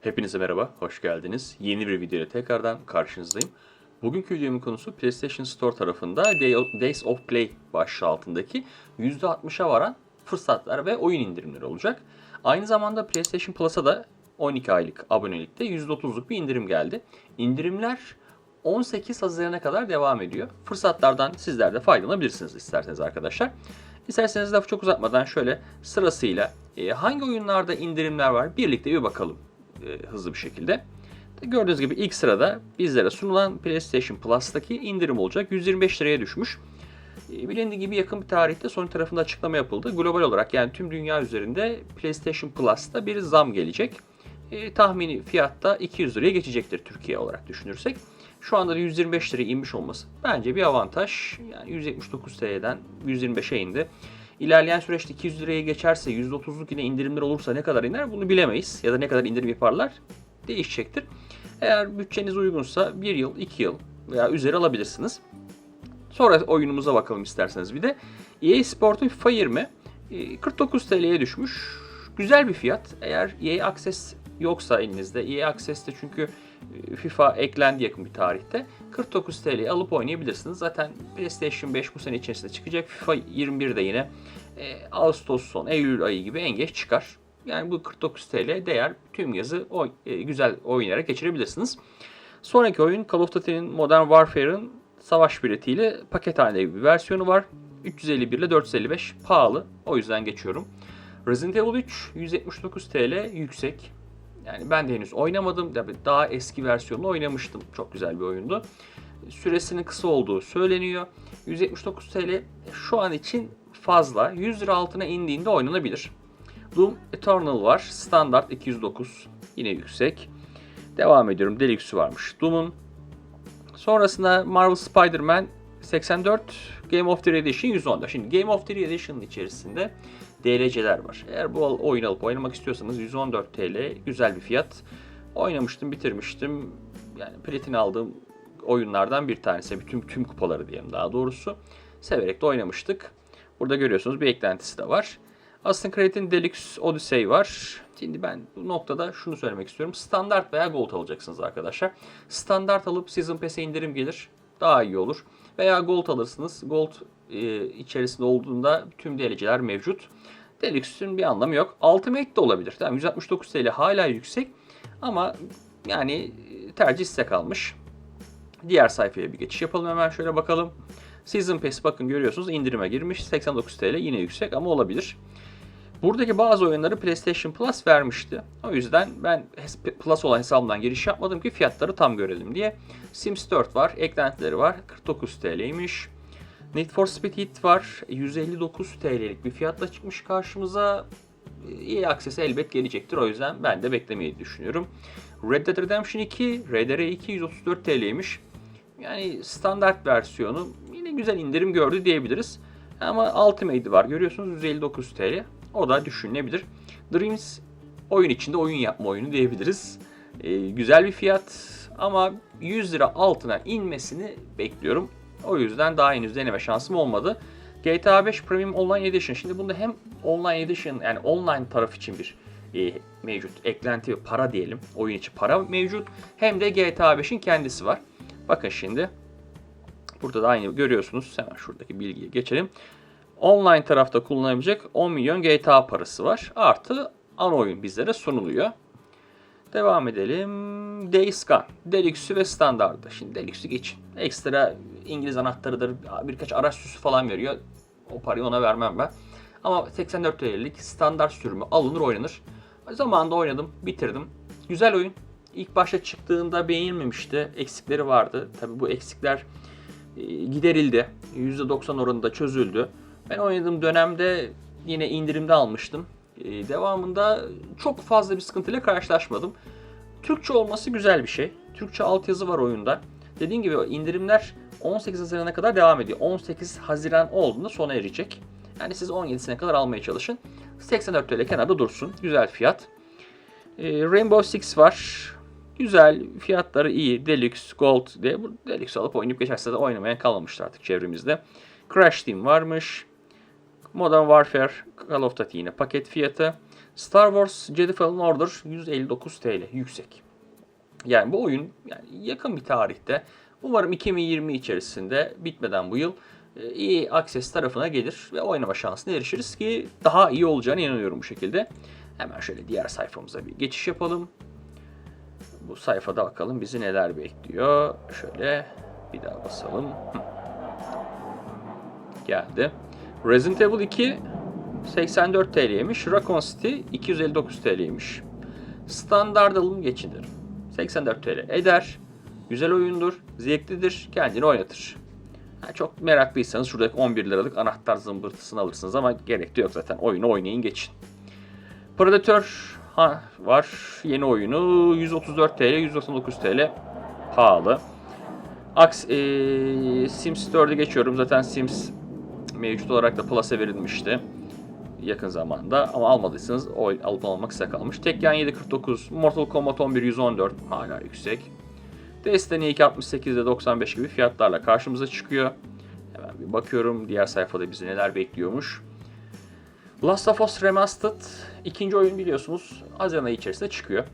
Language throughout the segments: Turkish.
Hepinize merhaba, hoş geldiniz. Yeni bir video ile tekrardan karşınızdayım. Bugünkü videomun konusu PlayStation Store tarafında Day- Days of Play başlığı altındaki %60'a varan fırsatlar ve oyun indirimleri olacak. Aynı zamanda PlayStation Plus'a da 12 aylık abonelikte %30'luk bir indirim geldi. İndirimler 18 Haziran'a kadar devam ediyor. Fırsatlardan sizler de faydalanabilirsiniz isterseniz arkadaşlar. İsterseniz lafı çok uzatmadan şöyle sırasıyla e, hangi oyunlarda indirimler var birlikte bir bakalım e, hızlı bir şekilde. Gördüğünüz gibi ilk sırada bizlere sunulan PlayStation Plus'taki indirim olacak. 125 liraya düşmüş. E, Bilindiği gibi yakın bir tarihte Sony tarafında açıklama yapıldı. Global olarak yani tüm dünya üzerinde PlayStation Plus'ta bir zam gelecek. E, tahmini fiyatta 200 liraya geçecektir Türkiye olarak düşünürsek. Şu anda da 125 liraya inmiş olması bence bir avantaj. Yani 179 TL'den 125'e indi. İlerleyen süreçte 200 liraya geçerse %30'luk yine indirimler olursa ne kadar iner bunu bilemeyiz. Ya da ne kadar indirim yaparlar değişecektir. Eğer bütçeniz uygunsa 1 yıl, 2 yıl veya üzeri alabilirsiniz. Sonra oyunumuza bakalım isterseniz bir de. EA Sport'un FIFA 20 e, 49 TL'ye düşmüş. Güzel bir fiyat. Eğer EA Access yoksa elinizde, EA Access'te çünkü FIFA eklendi yakın bir tarihte. 49 TL'ye alıp oynayabilirsiniz. Zaten PlayStation 5 bu sene içerisinde çıkacak. FIFA 21 de yine e, Ağustos son, Eylül ayı gibi en geç çıkar. Yani bu 49 TL değer tüm yazı oy, e, güzel oynayarak geçirebilirsiniz. Sonraki oyun Call of Duty'nin Modern Warfare'ın savaş biletiyle paket halinde bir versiyonu var. 351 ile 455 pahalı. O yüzden geçiyorum. Resident Evil 3 179 TL yüksek. Yani ben de henüz oynamadım. Daha eski versiyonunu oynamıştım. Çok güzel bir oyundu. Süresinin kısa olduğu söyleniyor. 179 TL şu an için fazla. 100 lira altına indiğinde oynanabilir. Doom Eternal var. Standart 209. Yine yüksek. Devam ediyorum. Deluxe varmış. Doom'un. Sonrasında Marvel Spider-Man 84. Game of the Edition 114. Şimdi Game of the Edition'ın içerisinde DLC'ler var. Eğer bu oyun alıp oynamak istiyorsanız 114 TL güzel bir fiyat. Oynamıştım, bitirmiştim. Yani platin aldığım oyunlardan bir tanesi. Bütün tüm kupaları diyelim daha doğrusu. Severek de oynamıştık. Burada görüyorsunuz bir eklentisi de var. Assassin's Creed'in Deluxe Odyssey var. Şimdi ben bu noktada şunu söylemek istiyorum. Standart veya Gold alacaksınız arkadaşlar. Standart alıp Season Pass'e indirim gelir. Daha iyi olur. Veya Gold alırsınız. Gold e, içerisinde olduğunda tüm DLC'ler mevcut. Deluxe'ün bir anlamı yok. Ultimate de olabilir. Tamam 169 TL hala yüksek ama yani tercih size kalmış. Diğer sayfaya bir geçiş yapalım hemen şöyle bakalım. Season Pass bakın görüyorsunuz indirime girmiş. 89 TL yine yüksek ama olabilir. Buradaki bazı oyunları PlayStation Plus vermişti. O yüzden ben Plus olan hesabımdan giriş yapmadım ki fiyatları tam görelim diye. Sims 4 var, eklentileri var. 49 TL'ymiş. Need for Speed Heat var. 159 TL'lik bir fiyatla çıkmış karşımıza. İyi Access elbet gelecektir. O yüzden ben de beklemeyi düşünüyorum. Red Dead Redemption 2, RDR2 134 TL'ymiş. Yani standart versiyonu yine güzel indirim gördü diyebiliriz. Ama Ultimate var görüyorsunuz 159 TL. O da düşünülebilir. Dreams oyun içinde oyun yapma oyunu diyebiliriz. Ee, güzel bir fiyat ama 100 lira altına inmesini bekliyorum. O yüzden daha henüz deneme şansım olmadı. GTA 5 Premium Online Edition. Şimdi bunda hem Online Edition yani online taraf için bir e, mevcut. Eklenti ve para diyelim. Oyun içi para mevcut. Hem de GTA 5'in kendisi var. Bakın şimdi. Burada da aynı görüyorsunuz. Hemen şuradaki bilgiye geçelim. Online tarafta kullanılabilecek 10 milyon GTA parası var. Artı ana oyun bizlere sunuluyor. Devam edelim. Days Gone. Deluxe ve standardı. Şimdi Deluxe'ü geçin. Ekstra İngiliz anahtarıdır. Birkaç araç süsü falan veriyor. O parayı ona vermem ben. Ama 84 TL'lik standart sürümü alınır oynanır. Zamanında oynadım, bitirdim. Güzel oyun. İlk başta çıktığında beğenilmemişti. Eksikleri vardı. Tabi bu eksikler e, giderildi. %90 oranında çözüldü. Ben oynadığım dönemde yine indirimde almıştım. Ee, devamında çok fazla bir sıkıntıyla karşılaşmadım. Türkçe olması güzel bir şey. Türkçe altyazı var oyunda. Dediğim gibi indirimler 18 Haziran'a kadar devam ediyor. 18 Haziran olduğunda sona erecek. Yani siz 17'sine kadar almaya çalışın. 84 TL kenarda dursun. Güzel fiyat. Ee, Rainbow Six var. Güzel. Fiyatları iyi. Deluxe, Gold diye. Deluxe alıp oynayıp geçerse de oynamayan kalmamıştır artık çevremizde. Crash Team varmış. Modern Warfare Call of Duty yine paket fiyatı. Star Wars Jedi Fallen Order 159 TL yüksek. Yani bu oyun yani yakın bir tarihte umarım 2020 içerisinde bitmeden bu yıl e, iyi Access tarafına gelir ve oynama şansına erişiriz ki daha iyi olacağına inanıyorum bu şekilde. Hemen şöyle diğer sayfamıza bir geçiş yapalım. Bu sayfada bakalım bizi neler bekliyor. Şöyle bir daha basalım. Geldi. Resident Evil 2 84 TL'ymiş. Raccoon City 259 TL'ymiş. Standart alım geçilir. 84 TL eder. Güzel oyundur, zevklidir, kendini oynatır. Ha, çok meraklıysanız şuradaki 11 liralık anahtar zımbırtısını alırsınız ama gerek de yok zaten. Oyunu oynayın geçin. Predator ha, var. Yeni oyunu 134 TL, 199 TL pahalı. Aks, e, Sims 4'e geçiyorum. Zaten Sims mevcut olarak da Plus'a verilmişti yakın zamanda ama almadıysanız o alıp almak size kalmış. Tekken 749, Mortal Kombat 11 114 hala yüksek. Destiny 2 68 ile 95 gibi fiyatlarla karşımıza çıkıyor. Hemen bir bakıyorum diğer sayfada bizi neler bekliyormuş. Last of Us Remastered ikinci oyun biliyorsunuz Haziran ayı içerisinde çıkıyor.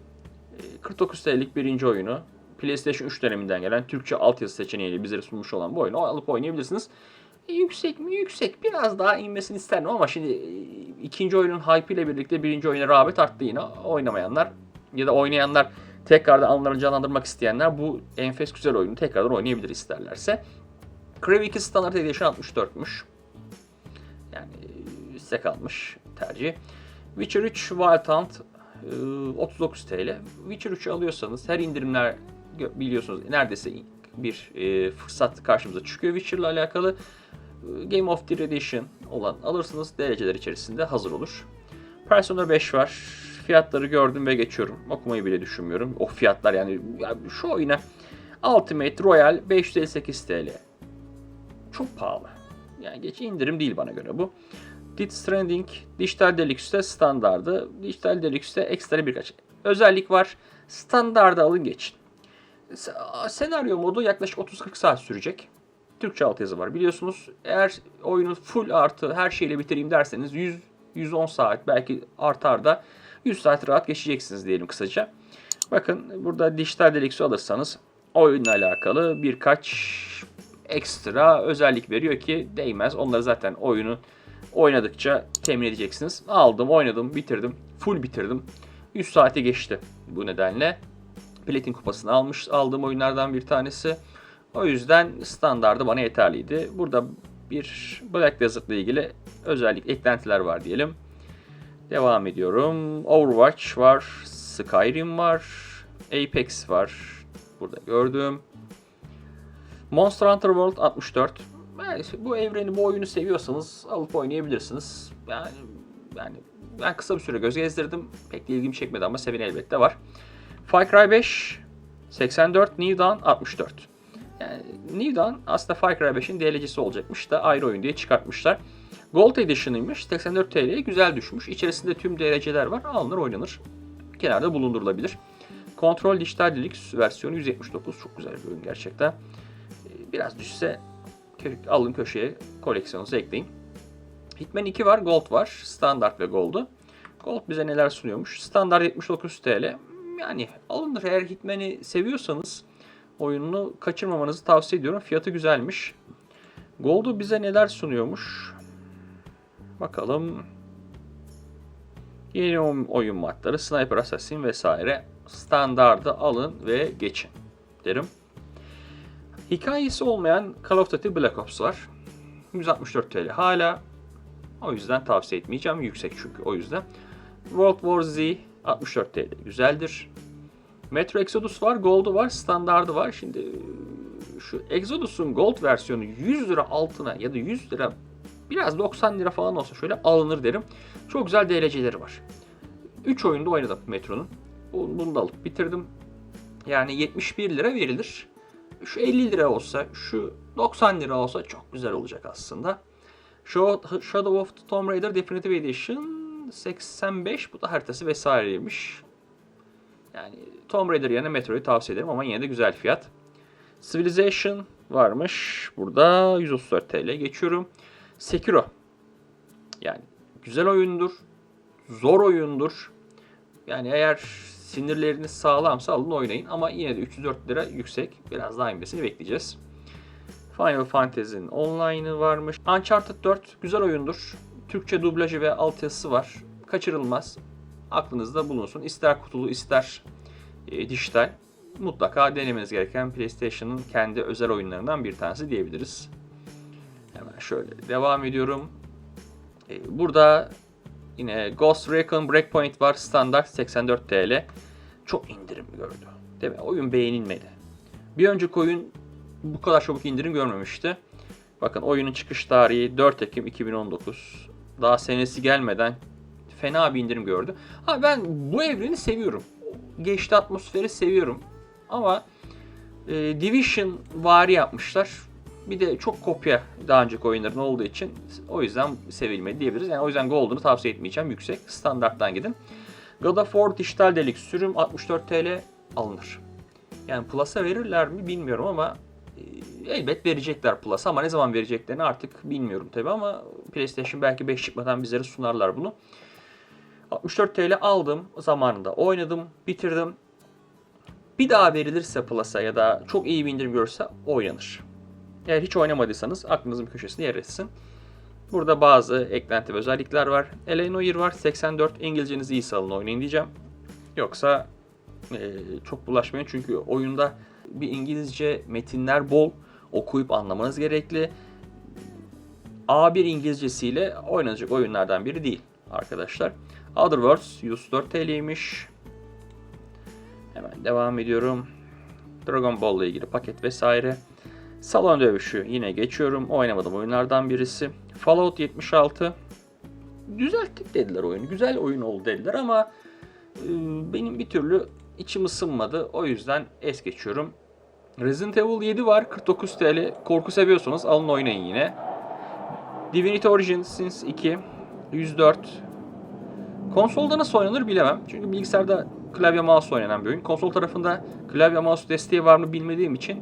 Ee, 49 TL'lik birinci oyunu PlayStation 3 döneminden gelen Türkçe altyazı seçeneğiyle bizlere sunmuş olan bu oyunu alıp oynayabilirsiniz. E, yüksek mi? Yüksek. Biraz daha inmesini isterdim ama şimdi e, ikinci oyunun hype ile birlikte birinci oyuna rağbet arttı yine. Oynamayanlar ya da oynayanlar tekrardan anılarını canlandırmak isteyenler bu enfes güzel oyunu tekrardan oynayabilir isterlerse. Crave 2 Standard Edition 64'müş. Yani e, size kalmış tercih. Witcher 3 Wild Hunt e, 39 TL. Witcher 3'ü alıyorsanız her indirimler biliyorsunuz neredeyse bir e, fırsat karşımıza çıkıyor Witcher'la alakalı. E, Game of the Edition olan alırsınız dereceler içerisinde hazır olur. Persona 5 var. Fiyatları gördüm ve geçiyorum. Okumayı bile düşünmüyorum. O fiyatlar yani, ya şu oyuna Ultimate Royal 558 TL. Çok pahalı. Yani geç indirim değil bana göre bu. Death Stranding Dijital Deluxe'de standardı. Dijital Deluxe'de ekstra birkaç özellik var. Standarda alın geçin. Se- Senaryo modu yaklaşık 30-40 saat sürecek. Türkçe altyazı var biliyorsunuz. Eğer oyunu full artı her şeyle bitireyim derseniz 100 110 saat belki artar da 100 saat rahat geçeceksiniz diyelim kısaca. Bakın burada dijital deluxe alırsanız oyunla alakalı birkaç ekstra özellik veriyor ki değmez. Onları zaten oyunu oynadıkça temin edeceksiniz. Aldım, oynadım, bitirdim. Full bitirdim. 100 saate geçti bu nedenle. Platin kupasını almış aldığım oyunlardan bir tanesi. O yüzden standardı bana yeterliydi. Burada bir Black Desert ile ilgili özellik eklentiler var diyelim. Devam ediyorum. Overwatch var, Skyrim var, Apex var. Burada gördüm. Monster Hunter World 64. Yani bu evreni, bu oyunu seviyorsanız alıp oynayabilirsiniz. Yani yani ben kısa bir süre göz gezdirdim. Pek de ilgimi çekmedi ama seven elbette var. Far Cry 5 84, New Dawn 64. Yani New Dawn aslında Far Cry 5'in DLC'si olacakmış da ayrı oyun diye çıkartmışlar. Gold Edition'ıymış. 84 TL'ye güzel düşmüş. İçerisinde tüm DLC'ler var. Alınır oynanır. Kenarda bulundurulabilir. Control Digital Deluxe versiyonu 179. Çok güzel bir oyun gerçekten. Ee, Biraz düşse alın köşeye koleksiyonunuza ekleyin. Hitman 2 var, Gold var. Standart ve Gold'u. Gold bize neler sunuyormuş? Standart 79 TL. Yani alınır eğer Hitman'i seviyorsanız oyununu kaçırmamanızı tavsiye ediyorum. Fiyatı güzelmiş. Gold'u bize neler sunuyormuş? Bakalım. Yeni oyun- modları, Sniper Assassin vesaire. Standardı alın ve geçin derim. Hikayesi olmayan Call of Duty Black Ops var. 164 TL hala. O yüzden tavsiye etmeyeceğim. Yüksek çünkü o yüzden. World War Z 64 TL güzeldir. Metro Exodus var, Gold'u var, standardı var. Şimdi şu Exodus'un Gold versiyonu 100 lira altına ya da 100 lira biraz 90 lira falan olsa şöyle alınır derim. Çok güzel DLC'leri var. 3 oyunda oynadım Metro'nun. Bunu da alıp bitirdim. Yani 71 lira verilir. Şu 50 lira olsa, şu 90 lira olsa çok güzel olacak aslında. Shadow of the Tomb Raider Definitive Edition 85 bu da haritası vesaireymiş. Yani Tomb Raider yerine Metro'yu tavsiye ederim ama yine de güzel fiyat. Civilization varmış. Burada 134 TL geçiyorum. Sekiro. Yani güzel oyundur. Zor oyundur. Yani eğer sinirleriniz sağlamsa alın oynayın ama yine de 304 lira yüksek. Biraz daha inmesini bekleyeceğiz. Final Fantasy'nin online'ı varmış. Uncharted 4 güzel oyundur. Türkçe dublajı ve altyazısı var. Kaçırılmaz. Aklınızda bulunsun. İster kutulu ister e, dijital. Mutlaka denemeniz gereken PlayStation'ın kendi özel oyunlarından bir tanesi diyebiliriz. Hemen şöyle devam ediyorum. E, burada yine Ghost Recon Breakpoint var. Standart 84 TL. Çok indirim gördü. Değil mi? Oyun beğenilmedi. Bir önceki oyun bu kadar çabuk indirim görmemişti. Bakın oyunun çıkış tarihi 4 Ekim 2019. Daha senesi gelmeden fena bir indirim gördü. Ha ben bu evreni seviyorum. Geçti atmosferi seviyorum. Ama e, Division vari yapmışlar. Bir de çok kopya daha önceki oyunların olduğu için o yüzden sevilmedi diyebiliriz. Yani o yüzden Golden'ı tavsiye etmeyeceğim. Yüksek standarttan gidin. God of War Dijital Deluxe sürüm 64 TL alınır. Yani Plus'a verirler mi bilmiyorum ama e, elbet verecekler Plus'a ama ne zaman vereceklerini artık bilmiyorum tabi ama PlayStation belki 5 çıkmadan bizlere sunarlar bunu. 64 TL aldım zamanında oynadım bitirdim. Bir daha verilirse Plus'a ya da çok iyi bir indirim görürse oynanır. Eğer hiç oynamadıysanız aklınızın köşesinde yer etsin. Burada bazı eklenti ve özellikler var. Eleanor var 84 İngilizceniz iyi alın oynayın diyeceğim. Yoksa e, çok bulaşmayın çünkü oyunda bir İngilizce metinler bol okuyup anlamanız gerekli. A1 İngilizcesiyle oynanacak oyunlardan biri değil arkadaşlar. Other Worlds 104 TL'ymiş. Hemen devam ediyorum. Dragon Ball ile ilgili paket vesaire. Salon dövüşü yine geçiyorum. Oynamadığım oyunlardan birisi. Fallout 76. Düzelttik dediler oyunu. Güzel oyun oldu dediler ama e, benim bir türlü içim ısınmadı. O yüzden es geçiyorum. Resident Evil 7 var. 49 TL. Korku seviyorsanız alın oynayın yine. Divinity Origins 2. 104. Konsolda nasıl oynanır bilemem. Çünkü bilgisayarda klavye mouse oynanan bir oyun. Konsol tarafında klavye mouse desteği var mı bilmediğim için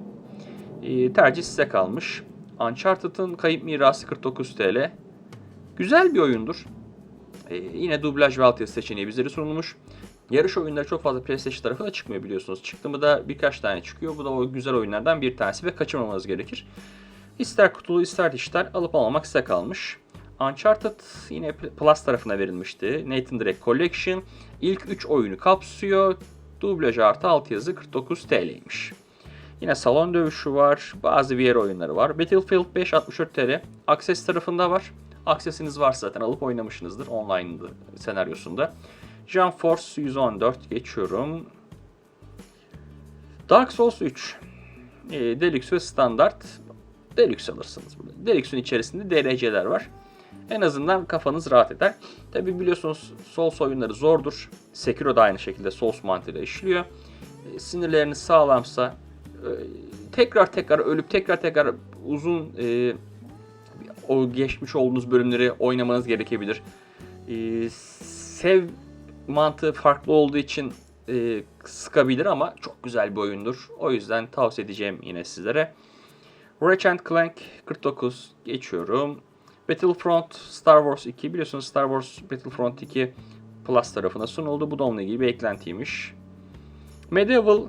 e, tercih size kalmış. Uncharted'ın Kayıp Mirası 49 TL. Güzel bir oyundur. E, yine dublaj ve altyazı seçeneği bizlere sunulmuş. Yarış oyunları çok fazla PlayStation tarafına çıkmıyor biliyorsunuz. Çıktı mı da birkaç tane çıkıyor. Bu da o güzel oyunlardan bir tanesi ve kaçırmamanız gerekir. İster kutulu ister dijital alıp almamak size kalmış. Uncharted yine Plus tarafına verilmişti. Nathan Drake Collection ilk 3 oyunu kapsıyor. Dublaj artı altyazı 49 TL'ymiş. Yine salon dövüşü var. Bazı VR oyunları var. Battlefield 5 64 TL. Access tarafında var. Access'iniz varsa zaten alıp oynamışsınızdır online senaryosunda. Jump Force 114 geçiyorum. Dark Souls 3. E, Deluxe ve Standart. Deluxe alırsınız burada. Deluxe'un içerisinde DLC'ler var. En azından kafanız rahat eder. Tabi biliyorsunuz Souls oyunları zordur. Sekiro da aynı şekilde Souls mantığıyla işliyor. E, sinirleriniz sağlamsa e, tekrar tekrar ölüp tekrar tekrar uzun e, o geçmiş olduğunuz bölümleri oynamanız gerekebilir. Sev mantığı farklı olduğu için sıkabilir ama çok güzel bir oyundur. O yüzden tavsiye edeceğim yine sizlere. Ratchet Clank 49 geçiyorum. Battlefront Star Wars 2 biliyorsunuz Star Wars Battlefront 2 Plus tarafına sunuldu. Bu da onunla ilgili bir eklentiymiş. Medieval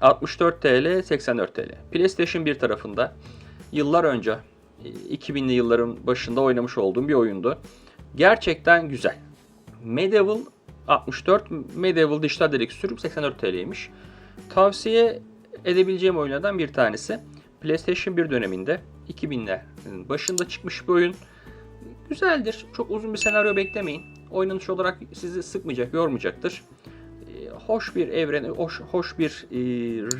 64 TL 84 TL. PlayStation 1 tarafında yıllar önce 2000'li yılların başında oynamış olduğum bir oyundu. Gerçekten güzel. Medieval 64, Medieval Dijital Deluxe sürüm 84 TL'ymiş. Tavsiye edebileceğim oyunlardan bir tanesi. PlayStation 1 döneminde 2000'lerin başında çıkmış bir oyun. Güzeldir. Çok uzun bir senaryo beklemeyin. Oynanış olarak sizi sıkmayacak, yormayacaktır. Ee, hoş bir evren, hoş, hoş bir e,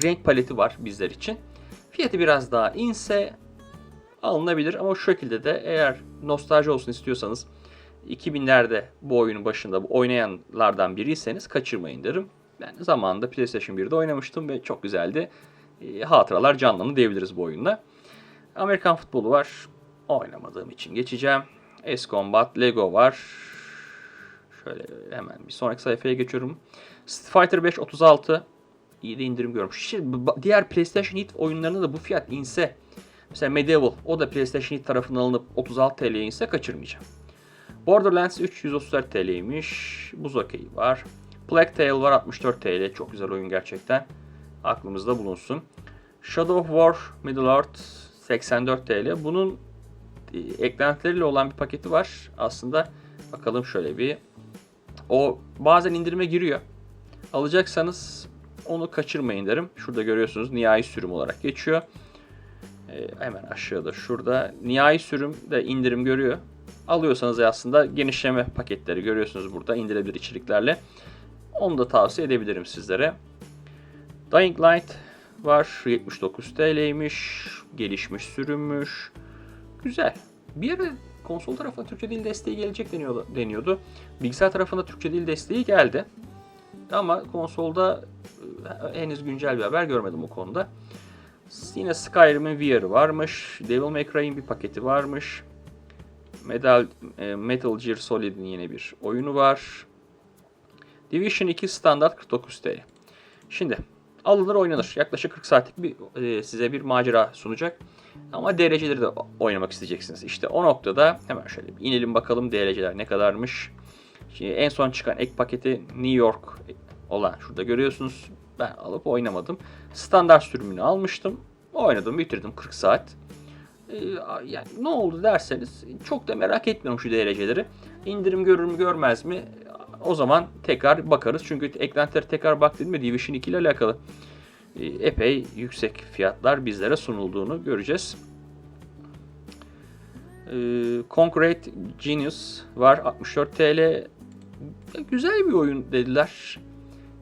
renk paleti var bizler için. Fiyatı biraz daha inse alınabilir ama şu şekilde de eğer nostalji olsun istiyorsanız 2000'lerde bu oyunun başında bu oynayanlardan biriyseniz kaçırmayın derim. Ben zamanında PlayStation 1'de oynamıştım ve çok güzeldi. E, hatıralar canlandı diyebiliriz bu oyunda. Amerikan futbolu var. Oynamadığım için geçeceğim. S Combat, Lego var. Şöyle hemen bir sonraki sayfaya geçiyorum. Street Fighter 5 36 iyi de indirim görmüş. Şimdi diğer PlayStation Hit oyunlarında da bu fiyat inse mesela Medieval o da PlayStation Hit tarafından alınıp 36 TL'ye inse kaçırmayacağım. Borderlands 3 134 TL'ymiş. Buz Hockey var. Plague Tale var 64 TL. Çok güzel oyun gerçekten. Aklımızda bulunsun. Shadow of War Middle-earth 84 TL. Bunun e, eklentileriyle olan bir paketi var. Aslında bakalım şöyle bir. O bazen indirime giriyor. Alacaksanız onu kaçırmayın derim. Şurada görüyorsunuz nihai sürüm olarak geçiyor. Ee, hemen aşağıda şurada nihai sürüm de indirim görüyor. Alıyorsanız aslında genişleme paketleri görüyorsunuz burada indirebilir içeriklerle. Onu da tavsiye edebilirim sizlere. Dying Light var 79 TL'ymiş. Gelişmiş sürünmüş. Güzel. Bir ara konsol tarafına Türkçe dil desteği gelecek deniyordu. deniyordu. Bilgisayar tarafında Türkçe dil desteği geldi. Ama konsolda e, henüz güncel bir haber görmedim o konuda. Yine Skyrim'in VR'ı varmış. Devil May Cry'in bir paketi varmış. Metal, e, Metal Gear Solid'in yine bir oyunu var. Division 2 standart 49 TL. Şimdi alınır oynanır. Yaklaşık 40 saatlik bir e, size bir macera sunacak. Ama dereceleri de oynamak isteyeceksiniz. İşte o noktada hemen şöyle inelim bakalım dereceler ne kadarmış. Şimdi en son çıkan ek paketi New York olan şurada görüyorsunuz. Ben alıp oynamadım. Standart sürümünü almıştım. Oynadım, bitirdim 40 saat. Ee, yani ne oldu derseniz çok da merak etmiyorum şu dereceleri. İndirim görür mü görmez mi? O zaman tekrar bakarız. Çünkü eklentileri tekrar baktım mı Division 2 ile alakalı e, epey yüksek fiyatlar bizlere sunulduğunu göreceğiz. Ee, Concrete Genius var 64 TL. Güzel bir oyun dediler.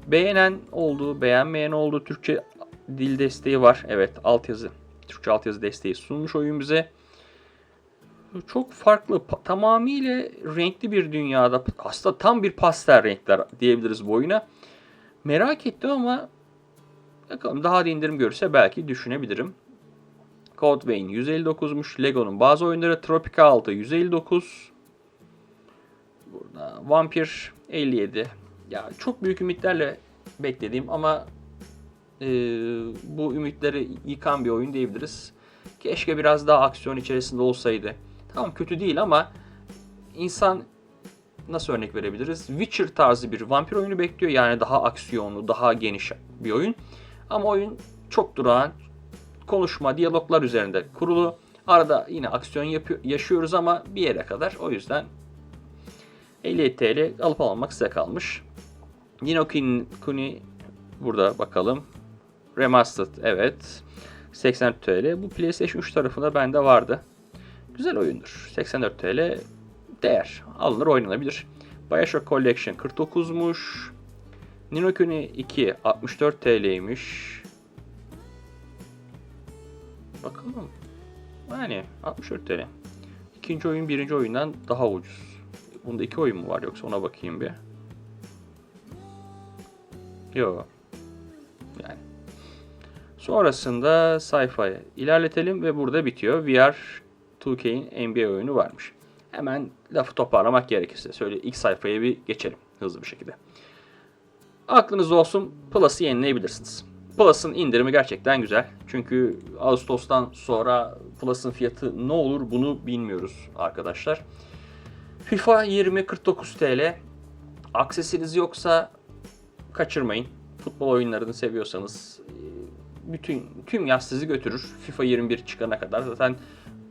Beğenen oldu, beğenmeyen oldu. Türkçe dil desteği var. Evet, altyazı. Türkçe altyazı desteği sunmuş oyun bize. Çok farklı, tamamıyla renkli bir dünyada. Aslında tam bir pastel renkler diyebiliriz bu oyuna. Merak ettim ama bakalım daha da indirim görürse belki düşünebilirim. Code Vein 159'muş. Lego'nun bazı oyunları Tropica 6 159. Burada Vampir 57. Ya çok büyük ümitlerle beklediğim ama e, bu ümitleri yıkan bir oyun diyebiliriz. Keşke biraz daha aksiyon içerisinde olsaydı. Tamam kötü değil ama insan nasıl örnek verebiliriz? Witcher tarzı bir vampir oyunu bekliyor. Yani daha aksiyonlu, daha geniş bir oyun. Ama oyun çok durağan, konuşma, diyaloglar üzerinde kurulu. Arada yine aksiyon yapıyor, yaşıyoruz ama bir yere kadar. O yüzden 50 TL alıp almak size kalmış. Nino Kuni burada bakalım. Remastered evet. 80 TL. Bu PlayStation 3 tarafında bende vardı. Güzel oyundur. 84 TL değer. Alınır oynanabilir. Bioshock Collection 49'muş. Nino Kuni 2 64 TL'ymiş. Bakalım. Yani 64 TL. İkinci oyun birinci oyundan daha ucuz. Bunda iki oyun mu var yoksa ona bakayım bir. Yok. Yani. Sonrasında sayfayı ilerletelim ve burada bitiyor. VR 2K'in NBA oyunu varmış. Hemen lafı toparlamak gerekirse söyle ilk sayfaya bir geçelim hızlı bir şekilde. Aklınızda olsun Plus'ı yenileyebilirsiniz. Plus'ın indirimi gerçekten güzel. Çünkü Ağustos'tan sonra Plus'ın fiyatı ne olur bunu bilmiyoruz arkadaşlar. FIFA 20 49 TL. Aksesiniz yoksa kaçırmayın. Futbol oyunlarını seviyorsanız e, bütün tüm yaz sizi götürür. FIFA 21 çıkana kadar zaten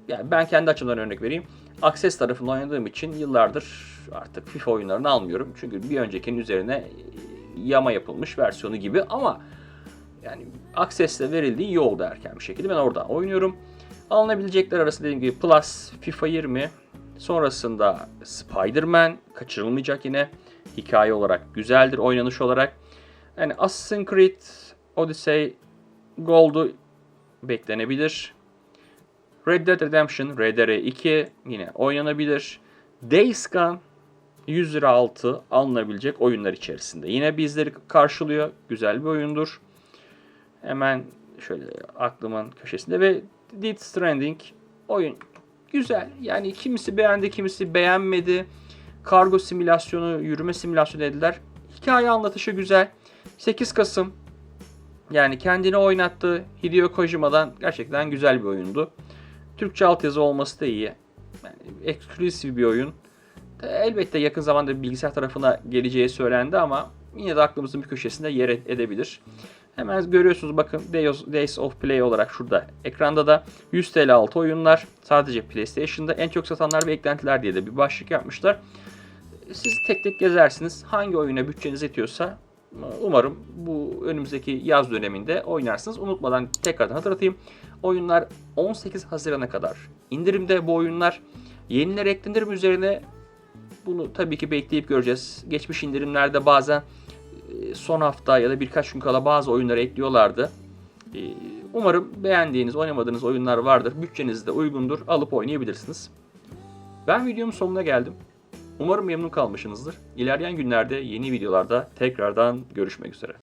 yani ben kendi açımdan örnek vereyim. Akses tarafında oynadığım için yıllardır artık FIFA oyunlarını almıyorum. Çünkü bir öncekinin üzerine e, yama yapılmış versiyonu gibi ama yani Access'le verildiği iyi oldu erken bir şekilde. Ben oradan oynuyorum. Alınabilecekler arasında dediğim gibi Plus, FIFA 20, sonrasında Spider-Man kaçırılmayacak yine. Hikaye olarak güzeldir, oynanış olarak. Yani Assassin's Creed Odyssey Gold'u beklenebilir. Red Dead Redemption RDR2 yine oynanabilir. Days Gone 100 lira altı alınabilecek oyunlar içerisinde. Yine bizleri karşılıyor. Güzel bir oyundur. Hemen şöyle aklımın köşesinde ve Death Stranding oyun güzel. Yani kimisi beğendi, kimisi beğenmedi. Kargo simülasyonu, yürüme simülasyonu dediler. Hikaye anlatışı güzel. 8 Kasım yani kendini oynattı. Hideo Kojima'dan gerçekten güzel bir oyundu. Türkçe altyazı olması da iyi. Yani eksklusif bir oyun. Elbette yakın zamanda bilgisayar tarafına geleceği söylendi ama yine de aklımızın bir köşesinde yer ed- edebilir. Hemen görüyorsunuz bakın Days of Play olarak şurada ekranda da 100 TL altı oyunlar sadece PlayStation'da en çok satanlar ve eklentiler diye de bir başlık yapmışlar. Siz tek tek gezersiniz. Hangi oyuna bütçeniz yetiyorsa umarım bu önümüzdeki yaz döneminde oynarsınız. Unutmadan tekrardan hatırlatayım. Oyunlar 18 Haziran'a kadar indirimde bu oyunlar. Yeniler eklenir mi üzerine bunu tabii ki bekleyip göreceğiz. Geçmiş indirimlerde bazen e, son hafta ya da birkaç gün kala bazı oyunları ekliyorlardı. E, Umarım beğendiğiniz, oynamadığınız oyunlar vardır. Bütçeniz de uygundur. Alıp oynayabilirsiniz. Ben videomun sonuna geldim. Umarım memnun kalmışsınızdır. İlerleyen günlerde yeni videolarda tekrardan görüşmek üzere.